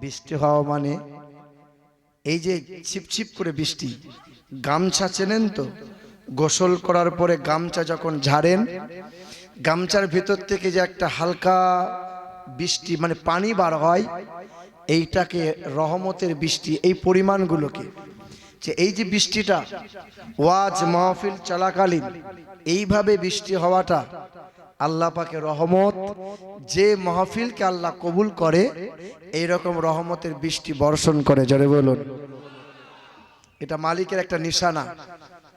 বৃষ্টি হওয়া মানে এই যে ছিপছিপ করে বৃষ্টি, গামছা চেনেন তো? গোসল করার পরে গামছা যখন ঝাড়েন, গামছার ভিতর থেকে যে একটা হালকা বৃষ্টি মানে পানি বার হয়, এইটাকে রহমতের বৃষ্টি, এই পরিমাণগুলোকে। যে এই যে বৃষ্টিটা, ওয়াজ মাহফিল চলাকালীন, এইভাবে বৃষ্টি হওয়াটা আল্লাহ পাকে রহমত, যে মাহফিলকে আল্লাহ কবুল করে এই রকম রহমতের বৃষ্টি বর্ষণ করে, জোরে বলুন। এটা মালিকের একটা নিশানা।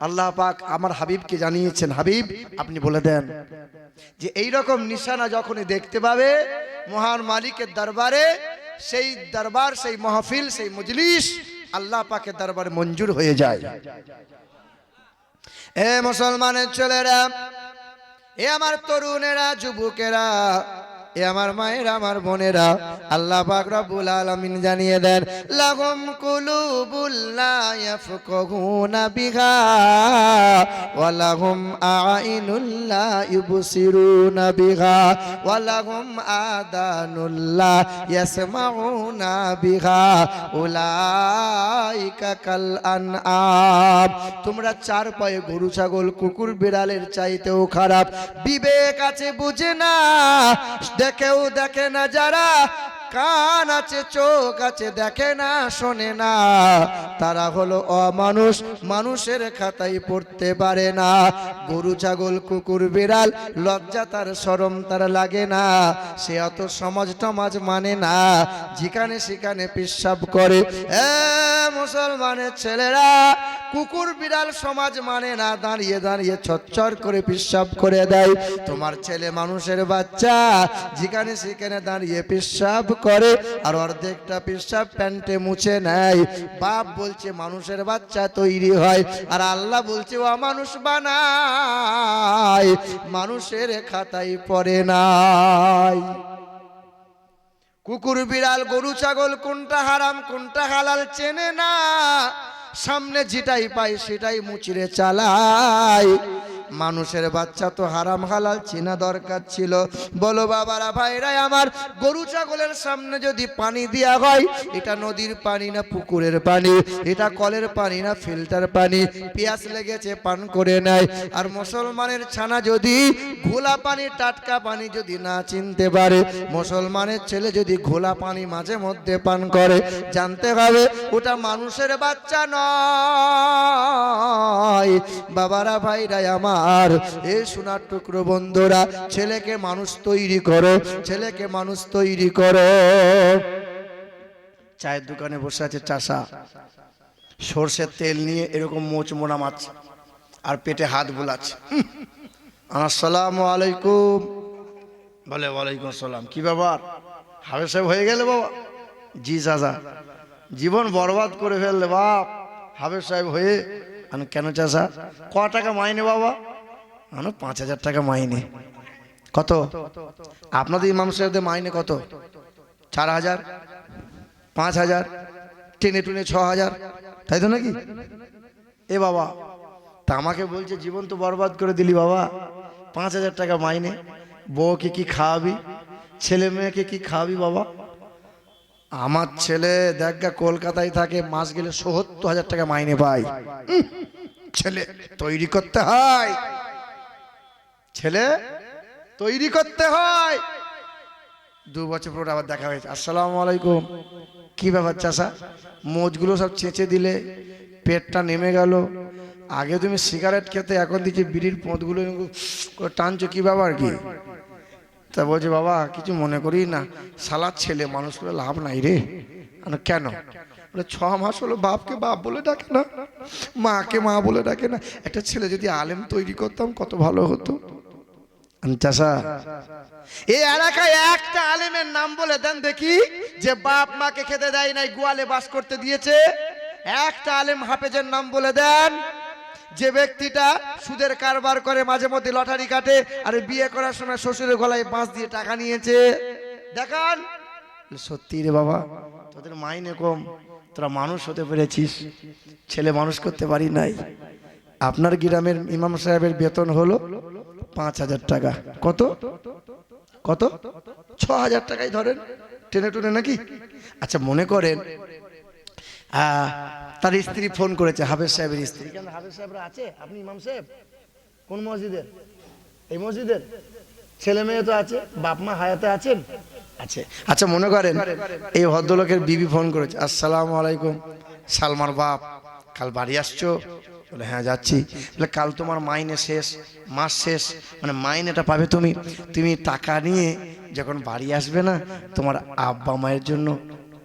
আল্লাহ পাক আমার হাবিবকে জানিয়েছেন, হাবিব, আপনি বলে দেন যে এই রকম নিশানা যখনই দেখতে পাবে, মহান মালিকের দরবারে, সেই দরবার, সেই মাহফিল, সেই মজলিস আল্লাহ পাকের দরবারে মঞ্জুর হয়ে যায়। এ মুসলমানের ছেলেরা এ আমার তরুণেরা যুবকেরা এ আমার মায়ের, আমার বোনেরা। আল্লাহ পাক রব্বুল আলামিন জানিয়ে দেন লাগুম কুলুবুল লা ইয়াফকাহুনা বিহা ওয়া লাহুম আইনুল লা ইবসিরুনা বিহা ওয়া লাহুম আদানুল লা ইয়াসমাউনা বিহা উলাইকা কাল আনআম। তোমরা চার পায়ে গরু, ছাগল, কুকুর, বিড়ালের চাইতেও খারাপ। বিবেক আছে বুঝে না। দেখেও দেখে না যারা, কান আছে, চোখ আছে, দেখে না, শোনে না। তারা হলো অমানুষ, মানুষের খাতায় পড়তে পারে না। গরু, ছাগল, কুকুর, বিড়াল, লজ্জা তার সরম তার লাগে না। সে অত সমাজ টমাজ মানে না। যেখানে সেখানে পেশাব করে, এ মুসলমানের ছেলেরা কুকুর বিড়াল সমাজ মানে না, দাঁড়িয়ে দাঁড়িয়ে ছচ্ছর করে পেশাব করে দেয়। তোমার ছেলে মানুষের বাচ্চা, যেখানে সেখানে দাঁড়িয়ে পেশাব করে, আর অর্ধেকটা পেশাব প্যান্টে মুছে নেয়। বাপ বলছে, মানুষের বাচ্চা তৈরি হয়। আর আল্লাহ বলছে, ও মানুষ বানায়, মানুষের খাতায় পড়ে নাই। কুকুর বিড়াল, গরু, ছাগল, কোনটা হারাম, কোনটা হালাল, চেনে না। সামনে যেটাই পাই সেটাই মুচিরে চালায় মানুষের বাচ্চা তো হারাম হালাল, চেনা দরকার ছিল। বলো বাবারা, ভাইরাই আমার, গরু ছাগলের সামনে যদি পানি দেওয়া হয়, এটা নদীর পানি না পুকুরের পানি? এটা কলের পানি না ফিল্টার পানি? পেঁয়াজ লেগেছে, পান করে নেয় আর মুসলমানের ছানা যদি ঘোলা পানি, টাটকা পানি যদি না চিনতে পারে, মুসলমানের ছেলে যদি ঘোলা পানি মাঝে মধ্যে পান করে, জানতে হবে ওটা মানুষের বাচ্চা নয়। বাবারা, ভাইরাই আমার এ সোনার টুকরো বন্ধুরা, ছেলেকে মানুষ তৈরি করো, ছেলেকে মানুষ তৈরি করো। চায়ের দোকানে বসে আছে চাষা। সর্ষের তেল নিয়ে এরকম মোচ মোড়া মাছ আর পেটে হাত বোলাচ্ছে। আসসালাম আলাইকুম। বলে, ওয়ালাইকুম আসসালাম। কি ব্যাপার? হাবে সাহেব হয়ে গেলে বাবা? জি চাচা। জীবন বরবাদ করে ফেললে বাপ। হাবেব সাহেব হয়ে কেন চাষা ক টাকা মাইনে বাবা? আনো পাঁচ হাজার টাকা মাইনে। কত? আপনাদের ইমাম সাহেবদের মাইনে কত? চার হাজার? পাঁচ হাজার? টেনে টুনে ছ হাজার? তাই তো নাকি? এ বাবা তা আমাকে বলছে জীবন তো বরবাদ করে দিলি বাবা। পাঁচ হাজার টাকা মাইনে। বউকে কি খাওয়াবি? ছেলে মেয়েকে কি খাওয়াবি বাবা? আমার ছেলে দেখা কলকাতায় থাকে মাস গেলে সত্তর হাজার টাকা মাইনে উম, ছেলে তৈরি করতে হয়। ছেলে তৈরি করতে হয়। দু বছর পর আবার দেখা হয়েছে। আসসালামু আলাইকুম। কি ব্যাপার চাষা মোজগুলো সব চেঁচে দিলে, পেটটা নেমে গেল। আগে তুমি সিগারেট খেতে, এখন দেখছি বিড়ির পোঁতগুলো টানছো, কি ব্যাপার কি? তা বলছে, বাবা, কিছু মনে করি না। সালার ছেলে, মানুষ করে লাভ নাই রে। কেন? বলে, ছ মাস হলো বাপকে বাপ বলে ডাকে না, মাকে মা বলে ডাকে না। একটা ছেলে যদি আলেম তৈরি করতাম, কত ভালো হতো। এই এলাকায় একটা আলেমের নাম বলে দেন দেখি, যে বাপ মাকে খেতে দেয় নাই, গোয়ালে বাস করতে দিয়েছে। একটা আলেম হাফেজের নাম বলে দেন, যে ব্যক্তিটা সুদের কারবার করে মাঝে মধ্যে লটারি কাটে, আর বিয়ে করার সময় শ্বশুরের গলায় বাঁশ দিয়ে টাকা নিয়েছে। দেখান। সত্যি রে বাবা, তোদের মাইনে কম, তোরা মানুষ হতে পেরেছিস, ছেলে মানুষ করতে পারি নাই। আপনার গ্রামের ইমাম সাহেবের বেতন হলো পাঁচ হাজার টাকা। কত? কত? ছ হাজার টাকাই ধরেন। টেনে টুনে নাকি? আচ্ছা মনে করেন তার স্ত্রী ফোন করেছে হাফেজ সাহেবের স্ত্রী। কেন হাফেজ সাহেবরা আছে? আপনি ইমাম সাহেব? কোন মসজিদের? এই মসজিদের? ছেলে মেয়ে তো আছে বাপ মা হায়াতে আছেন? আছে। আচ্ছা মনে করেন এই ভদ্রলোকের বিবি ফোন করেছে আসসালাম আলাইকুম সালমার বাপ কাল বাড়ি আসছো? বলে হ্যাঁ যাচ্ছি। বলে, কাল তোমার মাইনে শেষ, মাস শেষ। মানে মাইনেটা পাবে তুমি। তুমি টাকা নিয়ে যখন বাড়ি আসবে না, তোমার আব্বা মায়ের জন্য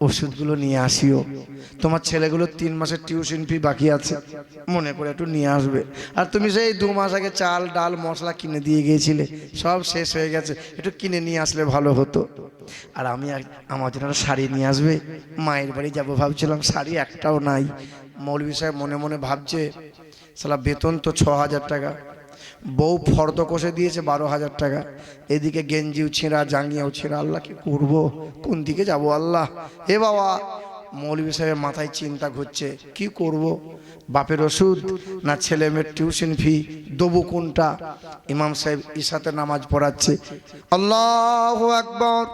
ওষুধগুলো নিয়ে আসিও। তোমার ছেলেগুলো তিন মাসের টিউশন ফি বাকি আছে, মনে করে একটু নিয়ে আসবে। আর তুমি সেই দু মাস আগে চাল, ডাল, মশলা কিনে দিয়ে গিয়েছিলে, সব শেষ হয়ে গেছে, একটু কিনে নিয়ে আসলে ভালো হতো। আর আমি আমার জন্য শাড়ি নিয়ে আসবে। মায়ের বাড়ি যাব ভাবছিলাম, শাড়ি একটাও নাই। মৌলভী সাহেব মনে মনে ভাবছে, সালা বেতন তো ছ হাজার টাকা। বউ ফর্দ কষে দিয়েছে বারো হাজার টাকা। এদিকে গেঞ্জিও ছেঁড়া, জাঙ্গিয়াও ছেঁড়া, আল্লাহ কি করব? কোন দিকে যাব আল্লাহ? হে বাবা! মৌলভী সাহেবের মাথায় চিন্তা ঘুরছে, কি করব? বাপের ওষুধ না ছেলে মেয়ের টিউশন ফি? দেবো কোনটা? ইমাম সাহেব ইসাতে নামাজ পড়াচ্ছে, আল্লাহ আকবর!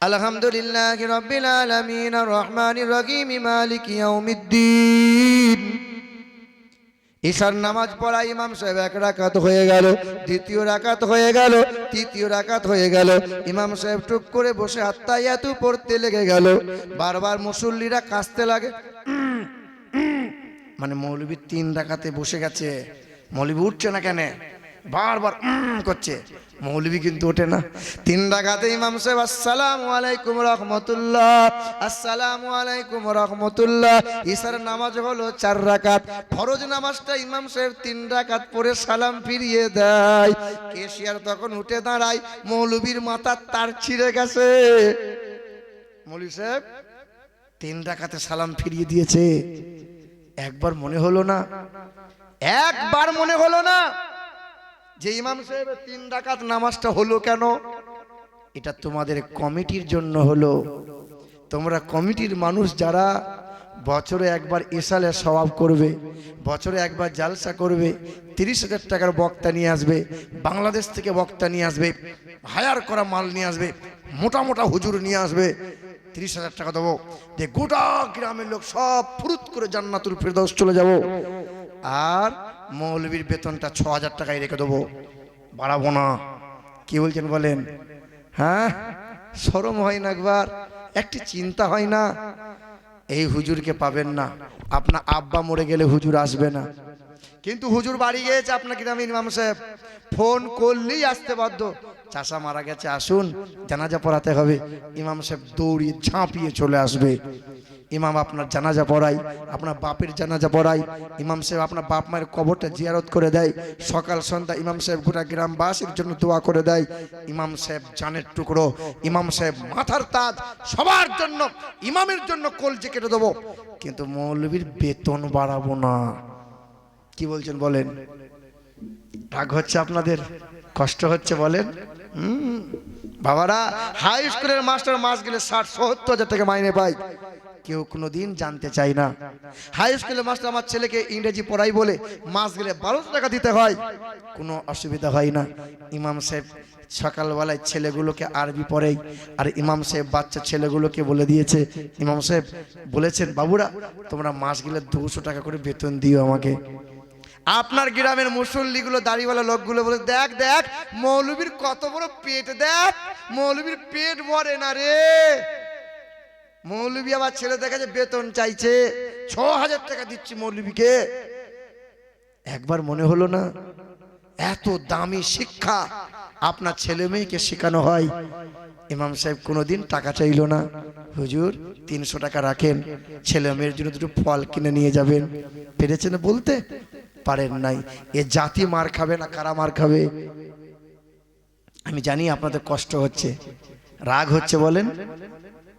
আলহামদুলিল্লাহ রব্বিল আলামিন আর রহমানির রহিম, মালিক ইয়াউমিদ্দিন। ঈশার নামাজ পড়া ইমাম সাহেব এক রাকাত হয়ে গেল, দ্বিতীয় রাকাত হয়ে গেল, তৃতীয় রাকাত হয়ে গেল। ইমাম সাহেব টুক করে বসে আত্মাইয়াতু পড়তে লেগে গেল। বারবার মুসল্লিরা কাঁচতে লাগে। মানে মৌলবী তিন রাকাতে বসে গেছে, মৌলবী উঠছে না কেন? বারবার করছে। মৌলবী কিন্তু ওঠে না। তিন রাকাতে ইমাম সাহেব, আসসালামু আলাইকুম রহমতুল্লাহ, আসসালামু আলাইকুম রহমতুল্লাহ। ঈশার নামাজ হলো চার রাকাত। ফরজ নামাজটা ইমাম সাহেব তিন রাকাত পরে সালাম ফিরিয়ে দেয়। কেশিয়ার তখন উঠে দাঁড়ায়, মৌলবীর মাথার তার ছিঁড়ে গেছে। মৌলবী সাহেব, তিন রাকাতে সালাম ফিরিয়ে দিয়েছে। একবার মনে হলো না? একবার মনে হলো না? যে ইমাম সাহেবের তিন ডাকাত নামাজটা হলো কেন? এটা তোমাদের কমিটির জন্য হলো। তোমরা কমিটির মানুষ যারা বছরে একবার এসালে স্বভাব করবে, বছরে একবার জালসা করবে, তিরিশ হাজার টাকার বক্তা নিয়ে আসবে, বাংলাদেশ থেকে বক্তা নিয়ে আসবে, হায়ার করা মাল নিয়ে আসবে, মোটা মোটা হুজুর নিয়ে আসবে, তিরিশ হাজার টাকা দেবো। যে গোটা গ্রামের লোক সব ফুরুত করে জান্নাতুল ফেরদৌস চলে যাব। আর মৌলবীর বেতনটা ছ হাজার টাকায় রেখে দেবো। বাড়াবো না। কি বলছেন বলেন? হ্যাঁ? সরম হয় না একবার। একটি চিন্তা হয় না। এই হুজুরকে পাবেন না। আপনার আব্বা মরে গেলে হুজুর আসবে না। কিন্তু হুজুর বাড়ি গিয়েছে আপনার গ্রামে ইমাম সাহেব। ফোন করলেই আসতে বাধ্য। চাষা মারা গেছে, আসুন। জানাজা পড়াতে হবে। ইমাম সাহেব দৌড়িয়ে ঝাঁপিয়ে চলে আসবে। ইমাম আপনার জানাজা পড়াই আপনার বাপের জানাজা পড়াই ইমাম সাহেব আপনার বাপ মায়ের কবরটা জিয়ারত করে দেয়, সকাল, সন্ধ্যা ইমাম সাহেব গোটা গ্রামবাসীর জন্য দোয়া করে দেয়, ইমাম সাহেব জানের টুকরো, ইমাম সাহেব মাথার তাজ, সবার জন্য, ইমামের জন্য কলজে কেটে দেবো, কিন্তু মৌলবীর বেতন বাড়াবো না। কি বলছেন বলেন? রাগ হচ্ছে আপনাদের? কষ্ট হচ্ছে বলেন? বাবারা, হাই স্কুলের মাস্টার মাস গেলে ষাট, সত্তর হাজার টাকা মাইনে পায়। কেউ কোনো দিন জানতে চায় না। হাই স্কুলের মাস্টার আমার ছেলেকে ইংরেজি পড়াই বলে, মাস গেলে বারোশো টাকা দিতে হয়। কোনো অসুবিধা হয় না। ইমাম সাহেব সকালবেলায় ছেলেগুলোকে আরবি পড়েই, আর ইমাম সাহেব বাচ্চা ছেলেগুলোকে বলে দিয়েছে, ইমাম সাহেব বলেছেন, বাবুরা, তোমরা মাস গেলে দুশো টাকা করে বেতন দিও আমাকে। আপনার গ্রামের মুসল্লিগুলো, দাড়িওয়ালা লোকগুলো বলে, দেখ দেখ, মৌলবীর কত বড় পেট, দেখ, মৌলবীর পেট ভরে না রে। মৌলবী আবার ছেলে দেখা যে বেতন চাইছে, ছ হাজার টাকা দিচ্ছি মৌলবীকে। একবার মনে হলো না, এত দামি শিক্ষা আপনার ছেলে মেয়েকে শেখানো হয়। ইমাম সাহেব কোনোদিন টাকা চাইলো না। হুজুর, তিনশো টাকা রাখেন, ছেলে মেয়ের জন্য দুটো ফল কিনে নিয়ে যাবেন। পেরেছেন বলতে? পারেন নাই। এ জাতি মার খাবে না কারা মার খাবে? আমি জানি আপনাদের কষ্ট হচ্ছে। রাগ হচ্ছে বলেন?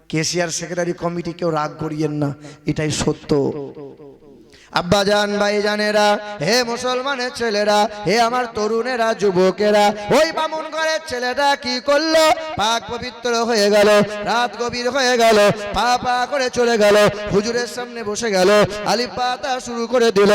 কেসিআর সেক্রেটারি কমিটিকেও রাগ করিয়েন না এটাই সত্য। আব্বা জান, ভাই জানেরা, হে মুসলমানের ছেলেরা, হে আমার তরুণেরা, যুবকেরা, ওই বামুন ঘরের ছেলেটা কি করল? পাক পবিত্র হয়ে গেল, রাত গভীর হয়ে গেল, পা পা করে চলে গেল, হুজুরের সামনে বসে গেল, আলিফ পাতা শুরু করে দিল,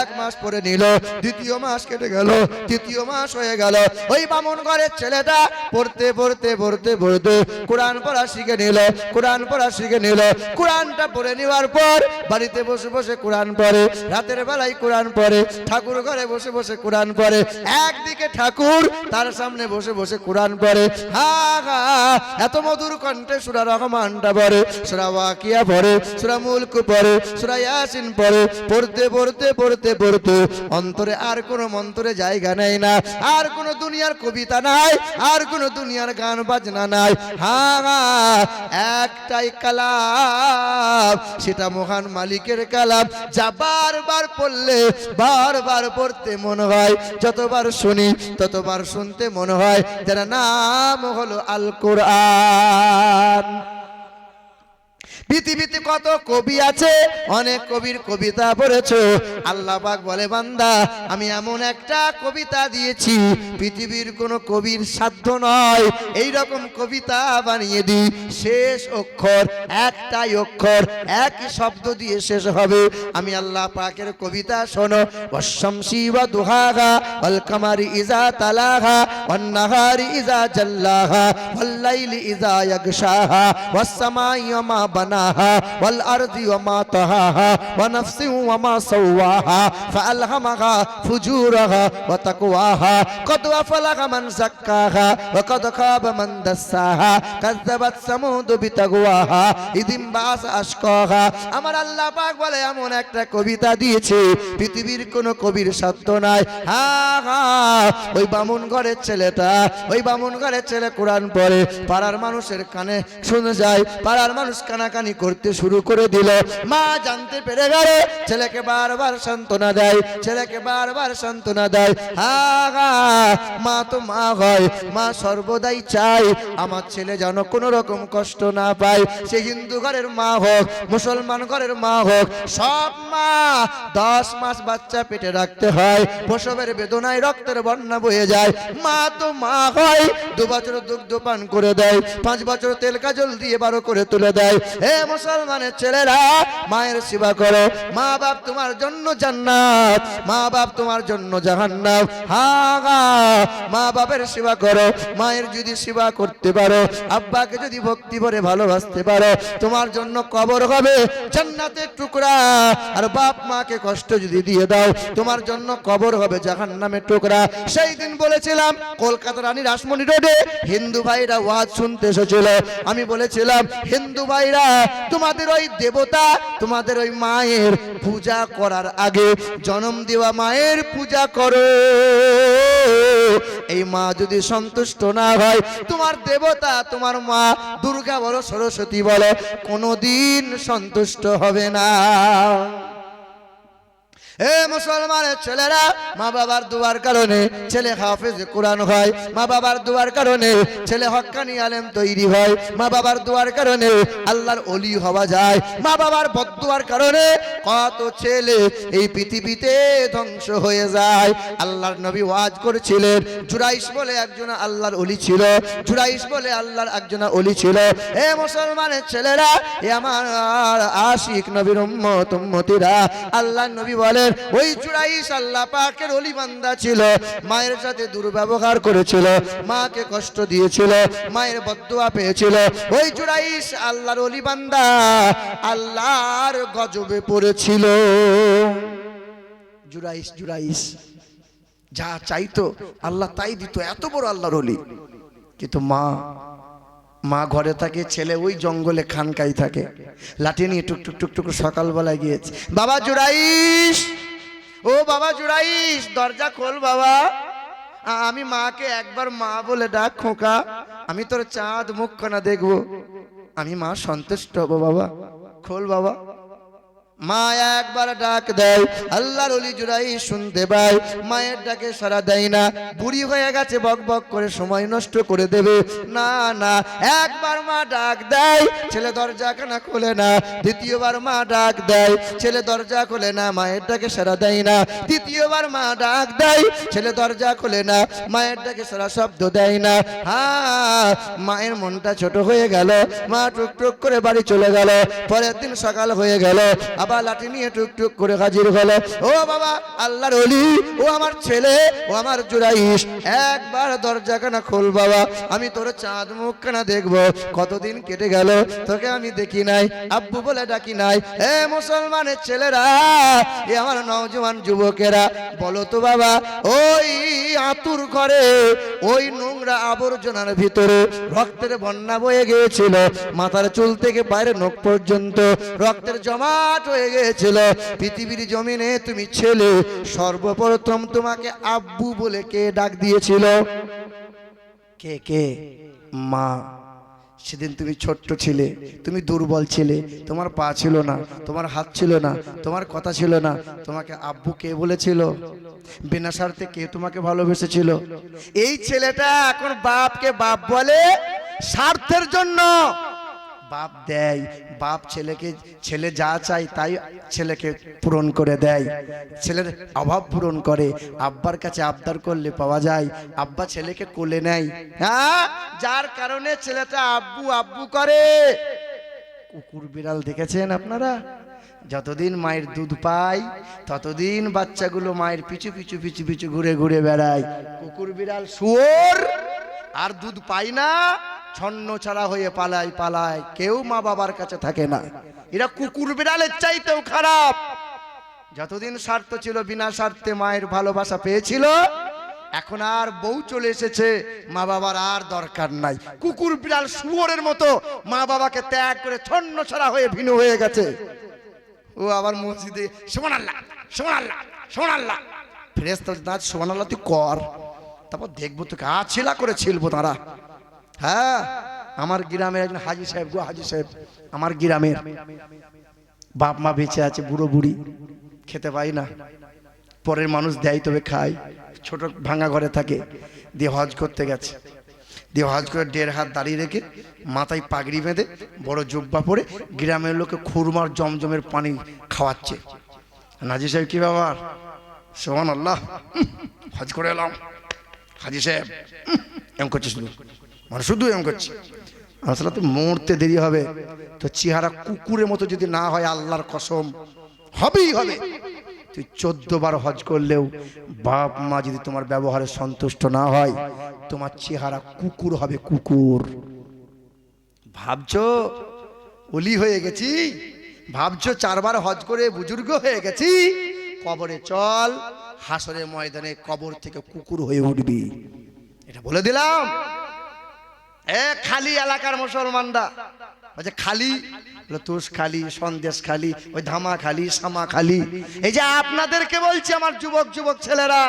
এক মাস পরে নিল, দ্বিতীয় মাস কেটে গেল, তৃতীয় মাস হয়ে গেল, ওই বামুন ঘরের ছেলেটা পড়তে পড়তে পড়তে পড়তে কোরআন পড়া শিখে নিল, কোরআন পড়া শিখে নিল, কোরআনটা পড়ে নেওয়ার পর বাড়িতে বসে বসে কোরআন পড়ে রাতের বেলায় কোরআন পড়ে, ঠাকুর ঘরে বসে বসে কোরআন পড়ে, একদিকে ঠাকুর, তার সামনে বসে বসে কোরআন পড়ে। হা হা, এত মধুর কণ্ঠে সুরা রহমানটা পড়ে, সুরা ওয়াকিয়া পড়ে, সুরা মুলক পড়ে, সুরা ইয়াসিন পড়ে, পড়তে পড়তে পড়তে পড়তে, অন্তরে আর কোনো মন্তরে জায়গা নেই না, আর কোনো দুনিয়ার কবিতা নাই, আর কোনো দুনিয়ার গান বাজনা নাই। হা হা, একটাই কালাম, সেটা মহান মালিকের কালাম, যা বারবার পড়লে, বারবার পড়তে মনে হয়। যতবার শুনি, ততবার শুনতে মনে হয়। যারা নাম হলো আল কোরআন পৃথিবীতে কত কবি আছে? অনেক কবির কবিতা পড়েছো। আল্লাহ পাক বলে, বান্দা, আমি এমন একটা কবিতা দিয়েছি, পৃথিবীর কোনো কবির সাধ্য নয়। এই রকম কবিতা বানিয়ে দিই, শেষ অক্ষর, একটাই অক্ষর, একই শব্দ দিয়ে শেষ হবে। আমি আল্লাহ পাকের কবিতা শোনো ওয়াশামসি ওয়া দুহাহা ওয়াল কামারি ইজা তালাহা ওয়ান নাহারি ইজা জাল্লাহা, ওয়াল লাইলি ইজা ইয়াগশাহা, ওয়াস সামাই ওয়া নাফসি ওয়া মা সাওয়াহা ফাআলহামাহা ফুজুরাহা ওয়া তাকওয়াহা কদ আফলাহা মান যাক্কাহা ওয়া কদ খাবা মান দাসসাহা কাযযাবাত সামুদ বিতাগওয়াহা ইদিম বাস আশকাহা আমার আল্লাহ পাক বলে, এমন একটা কবিতা দিয়েছে, পৃথিবীর কোনো কবির সত্য নাই। হা হা, ওই বামুন ঘরের ছেলেটা, ওই বামুন ঘরের ছেলে কোরআন পড়ে, পাড়ার মানুষের কানে শুনে যায়, পাড়ার মানুষ কানাকানি করতে শুরু করে দিল। মা জানতে পেরে গেল, ছেলেকে বারবার সান্ত্বনা দেয়, ছেলেকে বারবার সান্ত্বনা দেয়। হা মা তো মা হয়, মা সর্বদাই চাই আমার ছেলে যেন কোনো রকম কষ্ট না পায়। সে হিন্দু ঘরের মা হোক, মুসলমান ঘরের মা হোক, সব মা দশ মাস বাচ্চা পেটে রাখতে হয়, প্রসবের বেদনায় রক্তের বন্যা বয়ে যায়। মা তো মা হয়, দু বছর দুগ্ধ পান করে দেয়, পাঁচ বছর তেল কাজল দিয়ে বারো করে তুলে দেয়। হে মুসলমানের ছেলেরা মায়ের সেবা করো। মা বাপ তোমার জন্য জান্নাত, মা বাপ তোমার জন্য জাহান্নাম। হা হা, মা বাপের সেবা করো, মায়ের যদি সেবা করতে পারো, আব্বাকে যদি ভক্তি ভরে ভালোবাসতে পারো, তোমার জন্য কবর হবে জান্নাতের টুকরা। আর বাপ মাকে কষ্ট যদি দিয়ে দাও, তোমার জন্য কবর হবে জাহান্নামের টুকরা। সেই দিন বলেছিলাম, কলকাতা রানী রাসমণি রোডে হিন্দু ভাইরা ওয়াজ শুনতে এসেছিল। আমি বলেছিলাম, হিন্দু ভাইরা তোমাদের ওই দেবতা, তোমাদের ওই মায়ের পূজা করার আগে জন্ম দেওয়া মায়ের পূজা করো। এই মা যদি সন্তুষ্ট না হয়, তোমার দেবতা, তোমার মা দুর্গা বলো সরস্বতী বলো, কোনোদিন সন্তুষ্ট হবে না। এ মুসলমানের ছেলেরা, মা বাবার দুয়ার কারণে ছেলে হাফেজ কোরআন হয়, মা বাবার দুয়ার কারণে ছেলে হক্কানি আলেম তৈরি হয়, মা বাবার দুয়ার কারণে আল্লাহর অলি হওয়া যায়, মা বাবার বদুয়ার কারণে কত ছেলে এই পৃথিবীতে ধ্বংস হয়ে যায়। আল্লাহর নবী ওয়াজ করেছিলেন, জুরাইশ বলে একজন আল্লাহর অলি ছিল, জুরাইশ বলে আল্লাহর একজন অলি ছিল। এ মুসলমানের ছেলেরা, এ আমার আশিক নবীর উম্মত, উম্মতিরা, আল্লাহর নবী বলেন, ওই জুরাইশ আল্লাহ পাকের অলি বান্দা ছিল, মায়ের সাথে দুর্ব্যবহার করেছিল, মাকে কষ্ট দিয়েছিল, মায়ের বদুয়া পেয়েছিল। ওই জুরাইশ আল্লাহর অলি বান্দা আল্লাহর গজবে পড়েছিল। জুরাইশ জুরাইশ, যা চাইতো আল্লাহ তাই দিত, এত বড় আল্লাহর অলি। কিন্তু মা মা ঘরে থাকে, ছেলে ওই জঙ্গলে খানকাই থাকে। লাঠি নিয়ে টুকটুক টুকটুক টুক টুক সকালবেলায় গিয়েছে। বাবা জুড়াইস ও বাবা জুড়াইস দরজা খোল বাবা। আমি মাকে একবার মা বলে ডাক, খোকা, আমি তোর চাঁদ মুখখানা দেখব। আমি মা সন্তুষ্ট হব বাবা। খোল বাবা। মা একবার ডাক দেয়, আল্লাহর অলি জুড়াই শুনতে পায়, মায়ের ডাকে সারা দেয় না। বুড়ি হয়ে গেছে, বক বক করে সময় নষ্ট করে দেবে। না না, একবার মা ডাক দেয়, ছেলে দরজা কানা খোলে না? দ্বিতীয়বার মা ডাক দেয়, ছেলে দরজা খোলে না, মায়ের ডাকে সারা দেয় না। দ্বিতীয়বার মা ডাক দেয়, ছেলে দরজা খোলে না, মায়ের ডাকে সারা শব্দ দেয় না। হ্যাঁ মায়ের মনটা ছোট হয়ে গেল, মা টুক টুক করে বাড়ি চলে গেল। পরের দিন সকাল হয়ে গেল আবার লাঠি নিয়ে টুক টুক করে হাজির হলো। ও বাবা, আল্লাহর অলি ও আমার ছেলে, ও আমার জুরাইশ। একবার দরজা কানা খোল বাবা, আমি তোর চাঁদ মুখ কানা দেখব। কতদিন কেটে গেল, তোকে আমি দেখি নাই। আব্বু বলে ডাকি নাই, এ মুসলমানের ছেলেরা, এ আমার নওজোয়ান যুবকেরা, বলো তো বাবা, ওই আতুর ঘরে, ওই নোংরা আবর্জনার ভিতরে রক্তের বন্যা বয়ে গিয়েছিল। মাথার চুল থেকে বাইরে নখ পর্যন্ত রক্তের জমাট হয়ে গিয়েছিল। পৃথিবীর জমিনে তুমি ছেলে। সর্বপ্রথম তোমাকে আব্বু বলে কে ডাক দিয়েছিল? কে কে? মা। সেদিন তুমি ছোট্ট ছিলে। তুমি দুর্বল ছিলে। তোমার পা ছিল না, তোমার হাত ছিল না, তোমার কথা ছিল না। তোমাকে আব্বু কে বলেছিল? বিনা স্বার্থে কে তোমাকে ভালোবেসেছিল? এই ছেলেটা এখন বাপকে বাপ বলে স্বার্থের জন্য। বাপ দেয়, বাপ ছেলেকে, ছেলে যা চায় তাই ছেলেকে পূরণ করে দেয়। ছেলের অভাব পূরণ করে, আব্বার কাছে আবদার করলে পাওয়া যায়, আব্বা ছেলেকে কোলে নেয়। হ্যাঁ? যার কারণে ছেলেটা আব্বু আব্বু করে। কুকুর বিড়াল দেখেছেন আপনারা? যতদিন মায়ের দুধ পায়, ততদিন বাচ্চাগুলো মায়ের পিছু পিছু পিছু পিছু ঘুরে ঘুরে বেড়ায়। কুকুর বিড়াল শুয়োর, আর দুধ পায় না। ছন্ন ছাড়া হয়ে পালায় পালায় কেউ মা বাবার কাছে থাকে না। এরা কুকুর বিড়ালের চাইতেও খারাপ। যতদিন স্বার্থ ছিল, বিনা স্বার্থে মায়ের ভালোবাসা পেয়েছিল, এখন আর বউ চলে এসেছে, মা বাবার আর দরকার নাই। কুকুর বিড়াল শুয়োরের মতো মা বাবাকে ত্যাগ করে ছন্ন ছাড়া হয়ে ভিন্ন হয়ে গেছে। ও আবার মসজিদে, সোমান আল্লাহ সোমান আল্লাহ ফেরেস্তা নাচ সোমান তুই কর। তারপর দেখব তোকে আছিলা করে ছিলবো তারা। হ্যাঁ আমার গ্রামের একজন হাজি সাহেব গো, হাজি সাহেব, আমার গ্রামের বাপ মা বেঁচে আছে, বুড়ো বুড়ি, খেতে পাই না। পরের মানুষ দেয় তবে খায়। ছোট ভাঙা ঘরে থাকে, দিয়ে হজ করতে গেছে। দিয়ে হজ করে দেড় হাত দাঁড়িয়ে রেখে মাথায় পাগড়ি বেঁধে বড় জুব্বা পরে গ্রামের লোকে খুরমার জমজমের পানি খাওয়াচ্ছে। নাজি সাহেব, কি ব্যাপার? সোহান আল্লাহ হজ করে এলাম। হাজি সাহেব এম করছে শুধু মানে শুধু এম করছে। আসলে তো মরতে দেরি হবে। তো চেহারা কুকুরের মতো যদি না হয়, আল্লাহর কসম, হবেই হবে। তুই চোদ্দ বার হজ করলেও বাপ মা যদি তোমার ব্যবহারে সন্তুষ্ট না হয়, তোমার চেহারা কুকুর হবে কুকুর। ভাবছ? অলি হয়ে গেছি? ভাবছ চারবার হজ করে বুজুর্গ হয়ে গেছি? কবরে চল, হাসরের ময়দানে কবর থেকে কুকুর হয়ে উঠবি। এটা বলে দিলাম। খালি এলাকার মুসলমানরা। ওই যে খালি তুষ খালি, সন্দেশ খালি, ওই ধামা খালি, সামা খালি। এই যে আপনাদেরকে বলছি আমার যুবক যুবক ছেলেরা,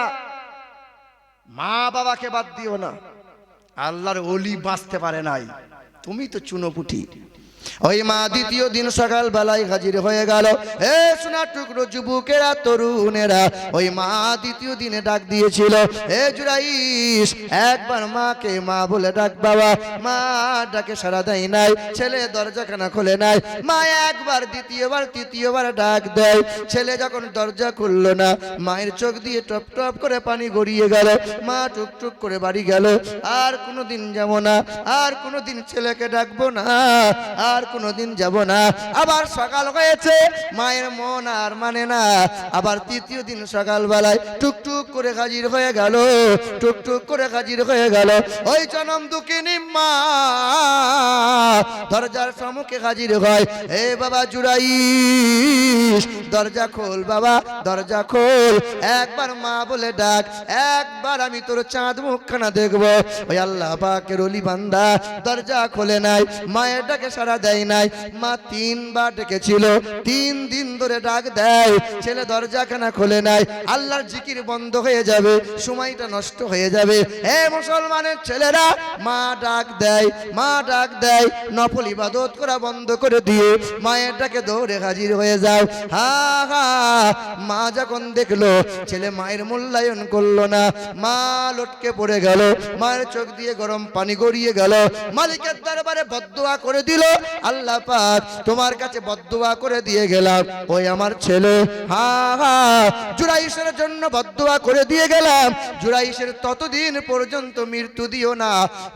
মা বাবাকে বাদ দিও না। আল্লাহর অলি বাঁচতে পারে নাই। তুমি তো চুনোপুটি ওই মা দ্বিতীয় দিন সকাল বেলায় হাজির হয়ে গেল। এ সোনা টুকরো যুবকেরা, তরুণেরা, ওই মা দ্বিতীয় দিনে ডাক দিয়েছিল, এ জুরাইস একবার মাকে মা বলে ডাক বাবা। মা ডাকে সারা দেয় নাই, ছেলে দরজাখানা খোলে নাই। মা একবার দ্বিতীয়বার, তৃতীয়বার ডাক দেয়। ছেলে যখন দরজা খুললো না, মায়ের চোখ দিয়ে টপ টপ করে পানি গড়িয়ে গেল। মা টুক টুক করে বাড়ি গেল। আর কোনোদিন যাব না, আর কোনোদিন ছেলেকে ডাকবো না আর কোনোদিন যাব না। আবার সকাল হয়েছে, মায়ের মন আর মানে না। আবার তৃতীয় দিন সকালবেলায় টুকটুক করে হাজির হয়ে গেল, টুকটুক করে হাজির হয়ে গেল। ওই জনম দুঃখিনী মা দরজার সম্মুখে হাজির হয়। এ বাবা জুড়াইস দরজা খোল বাবা, দরজা খোল। একবার মা বলে ডাক, একবার আমি তোর চাঁদ মুখখানা দেখব। ওই আল্লাহ পাকের অলি বান্দা দরজা খোলে নাই, মায়ের ডাকে সারা দেয় নাই। মা তিনবার ডেকেছিল তিন দিন ধরে ডাক দেয়, ছেলে দরজাখানা খোলে নাই, আল্লাহর জিকির বন্ধ হয়ে যাবে, সময়টা নষ্ট হয়ে যাবে। হে মুসলমানের ছেলেরা, মা ডাক দেয়, মা ডাক দেয়, নফল ইবাদত করা বন্ধ করে দিয়ে মায়ের ডাকে দৌড়ে হাজির হয়ে যাও। হা হা, মা যখন দেখল, ছেলে মায়ের মূল্যায়ন করল না, মা লটকে পড়ে গেল, মায়ের চোখ দিয়ে গরম পানি গড়িয়ে গেল, মালিকের দরবারে বদদোয়া করে দিল, আল্লাহ পাক তোমার কাছে বদদোয়া করে দিয়ে গেলাম। ওই আমার ছেলে, হা হা, জুরাইশের জন্য বদদোয়া করে দিয়ে গেলাম। জুরাইশের ততদিন পর্যন্ত মৃত্যু দিও না,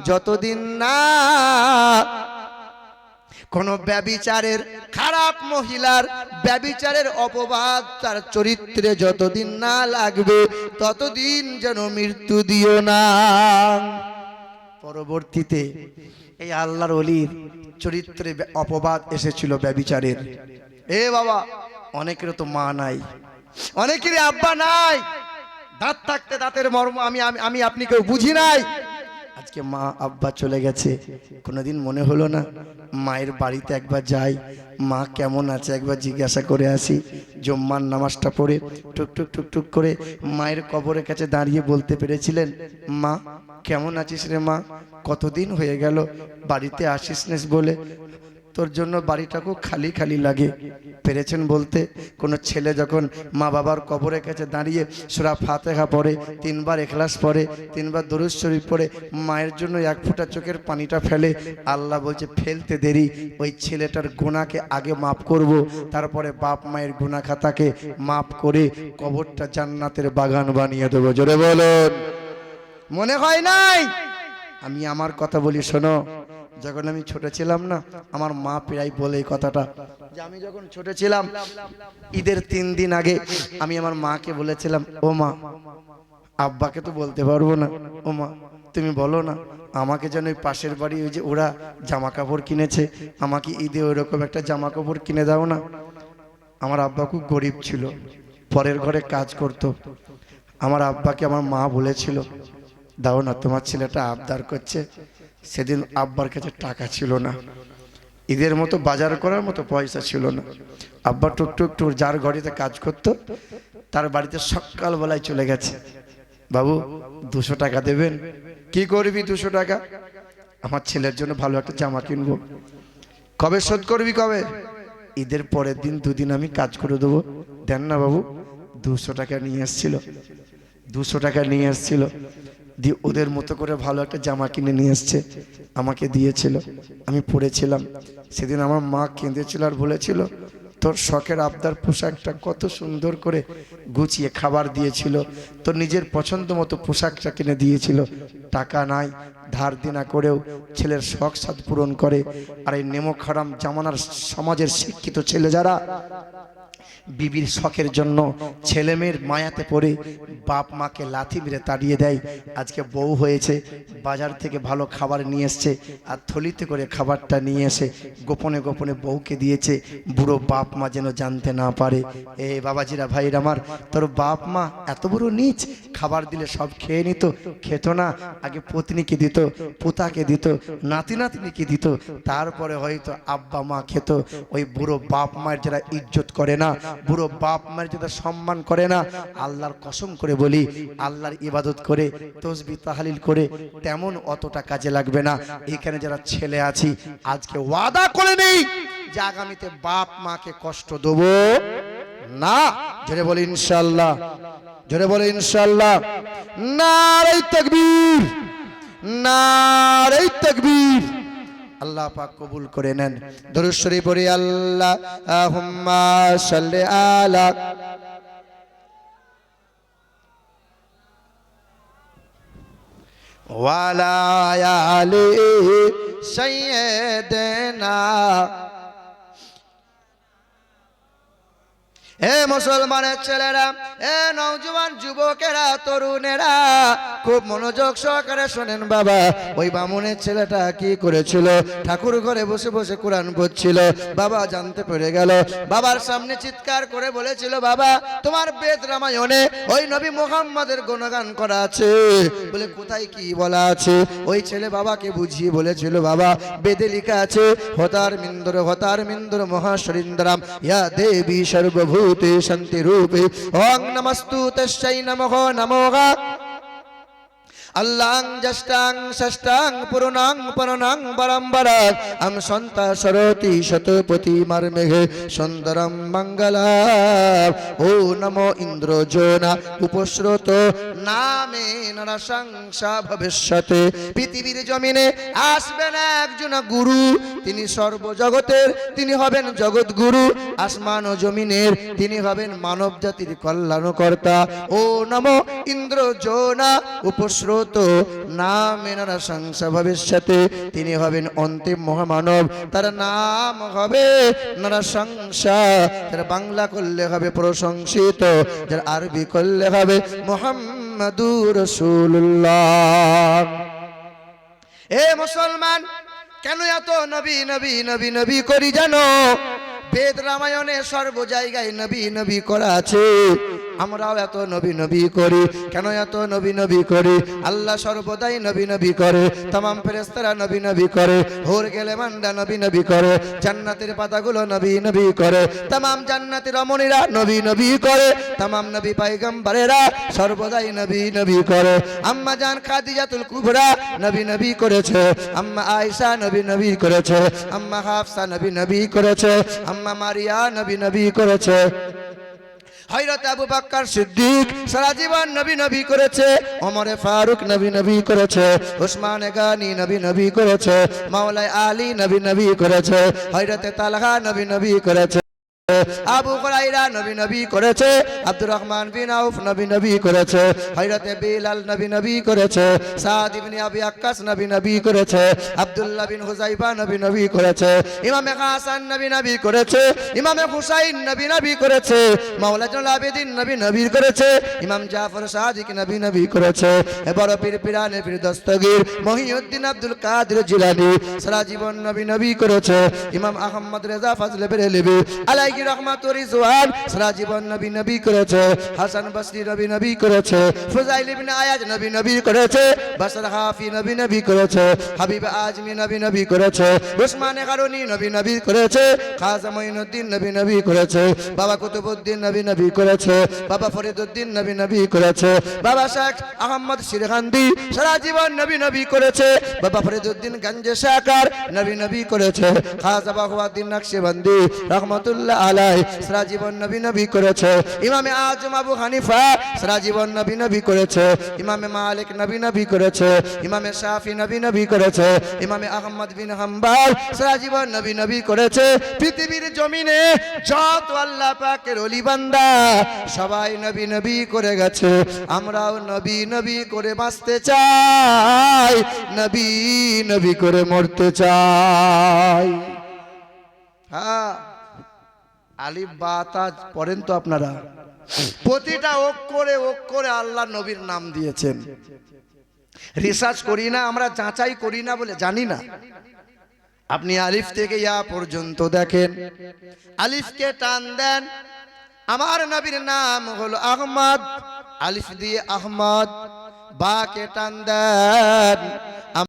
যতদিন না কোন ব্যবিচারের খারাপ মহিলার ব্যবিচারের অপবাদ তার চরিত্রে যতদিন না লাগবে, ততদিন যেন মৃত্যু দিও না। পরবর্তীতে এই আল্লাহর অলির চরিত্রে অপবাদ এসেছিল ব্যবিচারের। এ বাবা অনেকের তো মা নাই। অনেকেরই আব্বা নাই। দাঁত থাকতে দাঁতের মর্ম আমি আমি আপনি কেউ বুঝি নাই। আজকে মা, আব্বা চলে গেছে। কোনোদিন মনে হলো না, মায়ের বাড়িতে একবার যাই। মা কেমন আছে একবার জিজ্ঞাসা করে আসি। জম্মার নামাজটা পড়ে টুক টুক টুক টুক করে মায়ের কবরের কাছে দাঁড়িয়ে বলতে পেরেছিলেন, মা, কেমন আছিস রে মা? কতদিন হয়ে গেল? বাড়িতে আসিস বলে তোর জন্য বাড়িটা খুব খালি খালি লাগে। পেরেছেন বলতে, কোনো ছেলে যখন মা বাবার কবরের কাছে দাঁড়িয়ে সুরা ফাতেহা পড়ে, তিনবার এখলাস পড়ে, তিনবার দরুদ শরীফ পড়ে, মায়ের জন্য এক ফোঁটা চোখের পানিটা ফেলে, আল্লাহ বলছে, ফেলতে দেরি, ওই ছেলেটার গুণাকে আগে মাপ করব, তারপরে বাপ মায়ের গুণা খাতাকে মাপ করে কবরটা জান্নাতের বাগান বানিয়ে দেবো। জোরে বলুন। মনে হয় নাই? আমি আমার কথা বলি, শোনো। যখন আমি ছোট ছিলাম না, আমার মা প্রায় বলে এই কথাটা, যে আমি যখন ছোট ছিলাম, ঈদের তিন দিন আগে আমি আমার মাকে বলেছিলাম, ও মা, আব্বাকে তো বলতে পারব না। ও মা, তুমি বলো না, আমাকে যেন ওই পাশের বাড়ি ওই যে ওরা জামা কাপড় কিনেছে, আমাকে ঈদে ওইরকম একটা জামা কাপড় কিনে দাও না। আমার আব্বা খুব গরিব ছিল, পরের ঘরে কাজ করতো। আমার আব্বাকে আমার মা বলেছিল, দাও না, তোমার ছেলেটা আবদার করছে সেদিন আব্বার কাছে টাকা ছিল না। ঈদের মতো বাজার করার মতো পয়সা ছিল না। আব্বা টুক টুক টুক যার ঘরেতে কাজ করতো, তার বাড়িতে সকালবেলায় চলে গেছে। বাবু, দুশো টাকা দেবেন? কি করবি দুশো টাকা? আমার ছেলের জন্য ভালো একটা জামা কিনবো। কবে শোধ করবি কবে? ঈদের পরের দিন দুদিন আমি কাজ করে দেবো। দেন না বাবু, দুশো টাকা নিয়ে এসছিল। দুশো টাকা নিয়ে এসছিল। দিয়ে ওদের মতো করে ভালো একটা জামা কিনে নিয়ে এসছে, আমাকে দিয়েছিল। আমি পড়েছিলাম। সেদিন আমার মা কেঁদেছিল আর বলেছিল, তোর শখের আবদার পোশাকটা কত সুন্দর করে গুছিয়ে খাবার দিয়েছিল। তোর নিজের পছন্দ মতো পোশাকটা কিনে দিয়েছিল। টাকা নাই, ধার দিনা করেও ছেলের শখ সাদ পূরণ করে। আর এই নেমো খারাম জামানার সমাজের শিক্ষিত ছেলে যারা বিবির শখের জন্য ছেলে মেয়ের মায়াতে পড়ে বাপ মাকে লাথি মেরে তাড়িয়ে দেয়। আজকে বউ হয়েছে, বাজার থেকে ভালো খাবার নিয়ে এসছে আর থলিতে করে খাবারটা নিয়ে এসে গোপনে গোপনে বউকে দিয়েছে। বুড়ো বাপ মা যেন জানতে না পারে। এ বাবাজিরা ভাইর আমার, তোর বাপ মা এত বড় নিচ, খাবার দিলে সব খেয়ে নিত, খেত না, আগে পত্নীকে দিত, পুতাকে দিত, নাতি নাতনিকে দিত, তারপরে হয়তো আব্বা মা খেত। ওই বুড়ো বাপ মায়ের যারা ইজ্জত করে না বুড়ো বাপ মায়ের যারা সম্মান করে না, আল্লাহর কসম করে বলি, আল্লাহর ইবাদত করে, তসবি তাহালিল করে, তেমন অতটা কাজে লাগবে না। এখানে যারা ছেলে আছি, আজকে ওয়াদা করে নেই যে আগামীতে বাপ মাকে কষ্ট দেবো না। জোরে বলে ইনশাল্লাহ জোরে বলে ইনশাল্লাহ নারাই তকবীর নারাই তকবীর। আল্লাহ পাক কবুল করে নেন। শরীফ পড়ি আল্লাহ আহুম্মা সাল্লি আলা ওয়ালা আলি সাইয়্যিদিনা হে মুসলমানের ছেলেরা এ নওজোয়ান যুবকেরা, তরুণেরা, খুব মনোযোগ সহকারে শোনেন বাবা, ওই বামুনের ছেলেটা কি করেছিল? ঠাকুর ঘরে বসে বসে কোরআন পড়ছিল, বাবা জানতে পেরে গেল। বাবার সামনে চিৎকার করে বলেছিল, বাবা, তোমার বেদ রামায়ণে ওই নবী মোহাম্মদের গুণগান করা আছে। বলে, কোথায় কি বলা আছে? ওই ছেলে বাবাকে বুঝিয়ে বলেছিল, বাবা, বেদে লেখা আছে, হতার মিন্দর হতার মিন্দর মহাশরীন্দ্রাম, ইয়া দেবী সর্বভূতে শান্তি রূপে ওং নমস্তু তৈ নম নমোগা আল্লাং জষ্টাং ষষ্ঠাং পুরুণাং পরনাং বরম্বরা আম সন্তা সরতি শতপতি মার্মেঘে সুন্দরম মঙ্গলা ও নমো ইন্দ্র জোনা উপস্রোত নামে নরসংসা ভবিষ্যতে পৃথিবীর জমিনে আসবেন একজন গুরু। তিনি সর্বজগতের, তিনি হবেন জগৎ গুরু আসমান ও জমিনের, তিনি হবেন মানব জাতির কল্যাণকর্তা। ও নম ইন্দ্র জোনা, উপস্রোত, নামে নরসংসা ভবিষ্যতে। তিনি হবেন অন্তিম মহামানব। তার নাম হবে নরসংসা যার বাংলা করলে হবে প্রশংসিত। যার আরবি করলে হবে মোহাম্মদুর রসুল্লাহ এ মুসলমান কেন এত নবী নবী নবী নবী করি জানো? বেদ রামায়ণে সর্ব জায়গায় নবী নবী করা আছে আমরাও এত নবী নবী করি কেন এত নবী নবী করি আল্লাহ সর্বদাই নবী নবী করে তাম ফেরেস্তারা নবী নবী করে হোর গেলে মান্ডা নবী নবী করে জান্নাতের পাতাগুলো নবী নবী করে তাম জান্নাতের রমণীরা নবী নবী করে তাম নবী পাইগম্বরেরা সর্বদাই নবী নবী করে আম্মা জান খাদিজাতুল কুবরা নবী নবী করেছে আম্মা আয়সা নবী নবী করেছে আম্মা হাফসা নবী নবী করেছে আম্মা মারিয়া নবী নবী করেছে। হযরত আবু বকর সিদ্দিক সারা জীবন নবী নবী করেছে। ওমরে ফারুক নবী নবী করেছে। উসমান গানি নবী নবী করেছে। মাওলাই আলী নবী নবী করেছে। হযরত তালহা নবী নবী করেছে। আবু হুরাইরা নবী নবী করেছে আব্দুর রহমান বিন আউফ নবী নবী করেছে হযরতে বিলাল নবী নবী করেছে সাদ ইবনে আবি আক্কাস নবী নবী করেছে আব্দুল্লাহ বিন হুজাইফা নবী নবী করেছে ইমামে হাসান নবী নবী করেছে ইমামে হুসাইন নবী নবী করেছে মাওলা জালাল আবেদিন নবী নবী করেছে ইমাম জাফর সাদিক নবী নবী করেছে এবার পীর পিরানে পীর দস্তগীর মহিউদ্দিন আব্দুল কাদের জিলানী সারা জীবন নবী নবী করেছে ইমাম আহমদ রেজা ফজলে বেরেলিবি আলাইহি রহমাতুর রিজওয়ান সারা জীবন নবী নবী করেছে হাসান বসরি নবী নবী করেছে ফুজাইল ইবনে আয়াজ নবী নবী করেছে বসর হাফি নবী নবী করেছে হাবিব আজমি নবী নবী করেছে উসমান গারুনি নবী নবী করেছে খাজা মঈনুদ্দিন নবী নবী করেছে বাবা কুতুবউদ্দিন নবী নবী করেছে বাবা ফরিদউদ্দিন নবী নবী করেছে বাবা শেখ আহমদ শিরহান্দি সারা জীবন নবী নবী করেছে বাবা ফরিদউদ্দিন গঞ্জে শাকার নবী নবী করেছে খাজা বাহুয়াদ্দিন নকশবন্দি রহমতুল্লাহ আলাই সারা জীবন নবী নবী করেছে। ইমামে আজম আবু হানিফা সারা জীবন নবী নবী করেছে। ইমামে মালিক নবী নবী করেছে। ইমামে শাফি নবী নবী করেছে। ইমামে আহমদ বিন হাম্বাল সারা জীবন নবী নবী করেছে। পৃথিবীর জমিনে যত আল্লাহ পাকের অলি বান্দা সবাই নবী নবী করে গেছে। আমরাও নবী নবী করে বাঁচতে চাই। নবী নবী করে মরতে চাই। হ্যাঁ। আলিফ, বা বাতা পড়েন তো আপনারা। প্রতিটা অক্ষরে অক্ষরে আল্লাহ নবীর নাম দিয়েছেন। রিসার্চ করি না, আমরা যাচাই করি না বলে জানি না। আপনি আলিফ থেকে ইয়া পর্যন্ত দেখেন। আলিফকে টান দেন। আমার নবীর নাম হলো আহমদ। আলিফ দিয়ে আহমদ। বা কে টান দেন।